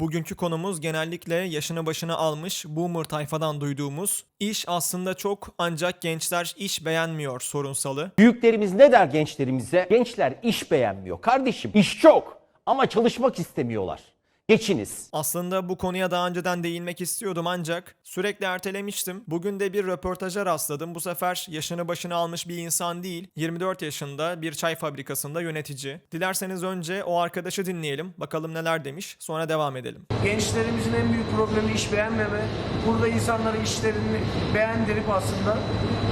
Bugünkü konumuz genellikle yaşını başına almış boomer tayfadan duyduğumuz iş aslında çok ancak gençler iş beğenmiyor sorunsalı. Büyüklerimiz ne der gençlerimize? Gençler iş beğenmiyor. Kardeşim iş çok ama çalışmak istemiyorlar. Geçiniz. Aslında bu konuya daha önceden değinmek istiyordum ancak sürekli ertelemiştim. Bugün de bir röportaja rastladım. Bu sefer yaşını başına almış bir insan değil, 24 yaşında bir çay fabrikasında yönetici. Dilerseniz önce o arkadaşı dinleyelim. Bakalım neler demiş. Sonra devam edelim. Gençlerimizin en büyük problemi iş beğenmeme. Burada insanlara işlerini beğendirip aslında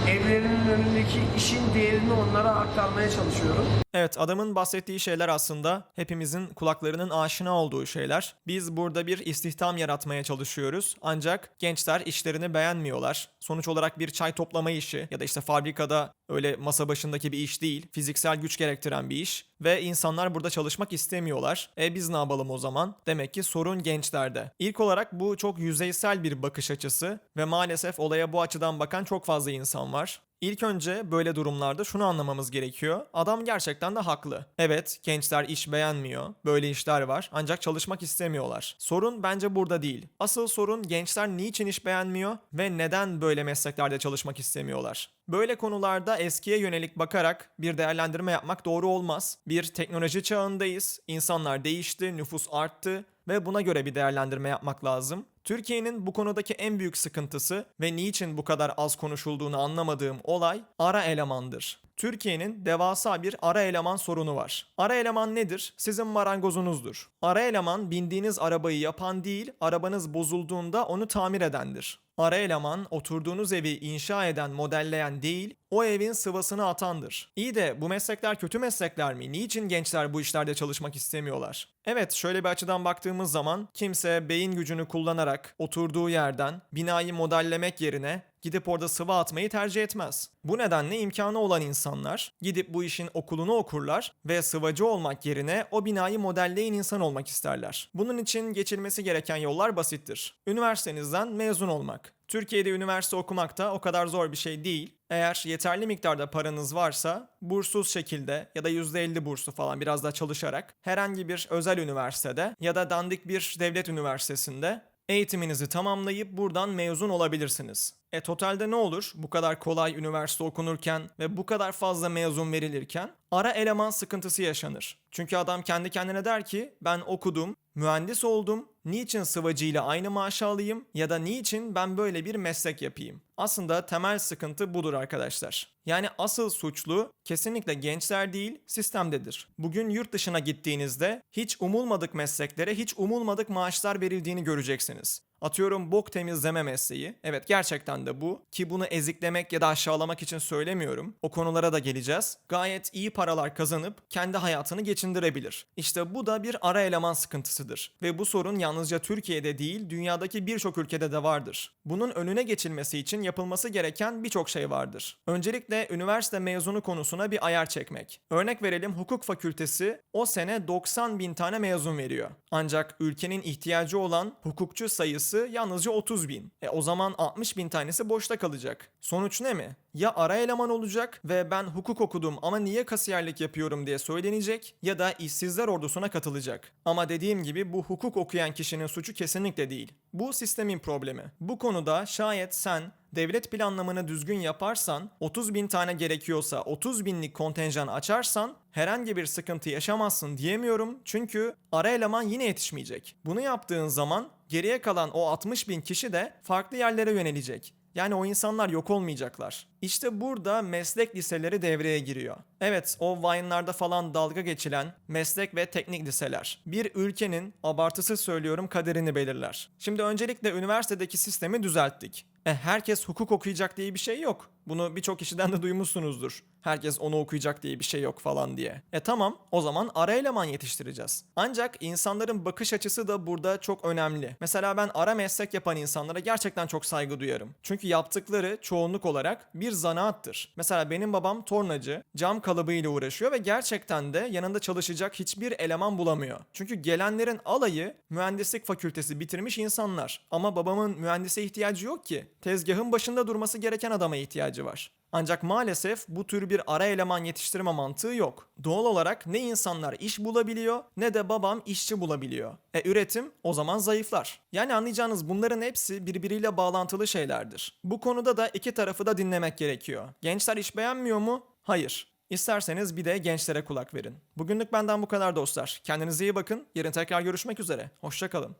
evlerinin önündeki işin değerini onlara aktarmaya çalışıyorum. Evet adamın bahsettiği şeyler aslında hepimizin kulaklarının aşina olduğu şeyler. Biz burada bir istihdam yaratmaya çalışıyoruz ancak gençler işlerini beğenmiyorlar. Sonuç olarak bir çay toplama işi ya da işte fabrikada öyle masa başındaki bir iş değil, fiziksel güç gerektiren bir iş ve insanlar burada çalışmak istemiyorlar. E biz ne yapalım o zaman? Demek ki sorun gençlerde. İlk olarak bu çok yüzeysel bir bakış açısı ve maalesef olaya bu açıdan bakan çok fazla insan var. İlk önce böyle durumlarda şunu anlamamız gerekiyor. Adam gerçekten de haklı. Evet, gençler iş beğenmiyor. Böyle işler var. Ancak çalışmak istemiyorlar. Sorun bence burada değil. Asıl sorun gençler niçin iş beğenmiyor ve neden böyle mesleklerde çalışmak istemiyorlar? Böyle konularda eskiye yönelik bakarak bir değerlendirme yapmak doğru olmaz. Bir teknoloji çağındayız. İnsanlar değişti, nüfus arttı ve buna göre bir değerlendirme yapmak lazım. Türkiye'nin bu konudaki en büyük sıkıntısı ve niçin bu kadar az konuşulduğunu anlamadığım olay ara elemandır. Türkiye'nin devasa bir ara eleman sorunu var. Ara eleman nedir? Sizin marangozunuzdur. Ara eleman bindiğiniz arabayı yapan değil, arabanız bozulduğunda onu tamir edendir. Ara eleman oturduğunuz evi inşa eden, modelleyen değil, o evin sıvasını atandır. İyi de bu meslekler kötü meslekler mi? Niçin gençler bu işlerde çalışmak istemiyorlar? Evet, şöyle bir açıdan baktığımız zaman kimse beyin gücünü kullanarak oturduğu yerden binayı modellemek yerine gidip orada sıvı atmayı tercih etmez. Bu nedenle imkanı olan insanlar gidip bu işin okulunu okurlar ve sıvacı olmak yerine o binayı modelleyen insan olmak isterler. Bunun için geçilmesi gereken yollar basittir. Üniversitenizden mezun olmak. Türkiye'de üniversite okumak da o kadar zor bir şey değil. Eğer yeterli miktarda paranız varsa bursuz şekilde ya da %50 burslu falan biraz daha çalışarak herhangi bir özel üniversitede ya da dandik bir devlet üniversitesinde eğitiminizi tamamlayıp buradan mezun olabilirsiniz. E totalde ne olur bu kadar kolay üniversite okunurken ve bu kadar fazla mezun verilirken ara eleman sıkıntısı yaşanır. Çünkü adam kendi kendine der ki ben okudum, mühendis oldum, niçin sıvacıyla aynı maaşı alayım ya da niçin ben böyle bir meslek yapayım? Aslında temel sıkıntı budur arkadaşlar. Yani asıl suçlu kesinlikle gençler değil sistemdedir. Bugün yurt dışına gittiğinizde hiç umulmadık mesleklere hiç umulmadık maaşlar verildiğini göreceksiniz. Atıyorum bok temizleme mesleği. Evet gerçekten de bu. Ki bunu eziklemek ya da aşağılamak için söylemiyorum. O konulara da geleceğiz. Gayet iyi paralar kazanıp kendi hayatını geçindirebilir. İşte bu da bir ara eleman sıkıntısıdır. Ve bu sorun yalnızca Türkiye'de değil dünyadaki birçok ülkede de vardır. Bunun önüne geçilmesi için yapılması gereken birçok şey vardır. Öncelikle üniversite mezunu konusuna bir ayar çekmek. Örnek verelim hukuk fakültesi o sene 90 bin tane mezun veriyor. Ancak ülkenin ihtiyacı olan hukukçu sayısı yalnızca 30 bin. E o zaman 60 bin tanesi boşta kalacak. Sonuç ne mi? Ya ara eleman olacak ve ben hukuk okudum ama niye kasiyerlik yapıyorum diye söylenecek ya da işsizler ordusuna katılacak. Ama dediğim gibi bu hukuk okuyan kişinin suçu kesinlikle değil. Bu sistemin problemi. Bu konuda şayet sen devlet planlamanı düzgün yaparsan 30 bin tane gerekiyorsa 30 binlik kontenjan açarsan herhangi bir sıkıntı yaşamazsın diyemiyorum çünkü ara eleman yine yetişmeyecek. Bunu yaptığın zaman geriye kalan o 60 bin kişi de farklı yerlere yönelecek. Yani o insanlar yok olmayacaklar. İşte burada meslek liseleri devreye giriyor. Evet o Vine'larda falan dalga geçilen meslek ve teknik liseler. Bir ülkenin abartısız söylüyorum kaderini belirler. Şimdi öncelikle üniversitedeki sistemi düzelttik. E herkes hukuk okuyacak diye bir şey yok. Bunu birçok kişiden de duymuşsunuzdur. Herkes onu okuyacak diye bir şey yok falan diye. E tamam o zaman ara eleman yetiştireceğiz. Ancak insanların bakış açısı da burada çok önemli. Mesela ben ara meslek yapan insanlara gerçekten çok saygı duyarım. Çünkü yaptıkları çoğunluk olarak bir zanaattır. Mesela benim babam tornacı, cam kalıbıyla uğraşıyor ve gerçekten de yanında çalışacak hiçbir eleman bulamıyor. Çünkü gelenlerin alayı mühendislik fakültesi bitirmiş insanlar. Ama babamın mühendise ihtiyacı yok ki. Tezgahın başında durması gereken adama ihtiyacı var. Ancak maalesef bu tür bir ara eleman yetiştirme mantığı yok. Doğal olarak ne insanlar iş bulabiliyor ne de babam işçi bulabiliyor. E üretim o zaman zayıflar. Yani anlayacağınız bunların hepsi birbiriyle bağlantılı şeylerdir. Bu konuda da iki tarafı da dinlemek gerekiyor. Gençler iş beğenmiyor mu? Hayır. İsterseniz bir de gençlere kulak verin. Bugünlük benden bu kadar dostlar. Kendinize iyi bakın. Yarın tekrar görüşmek üzere. Hoşçakalın.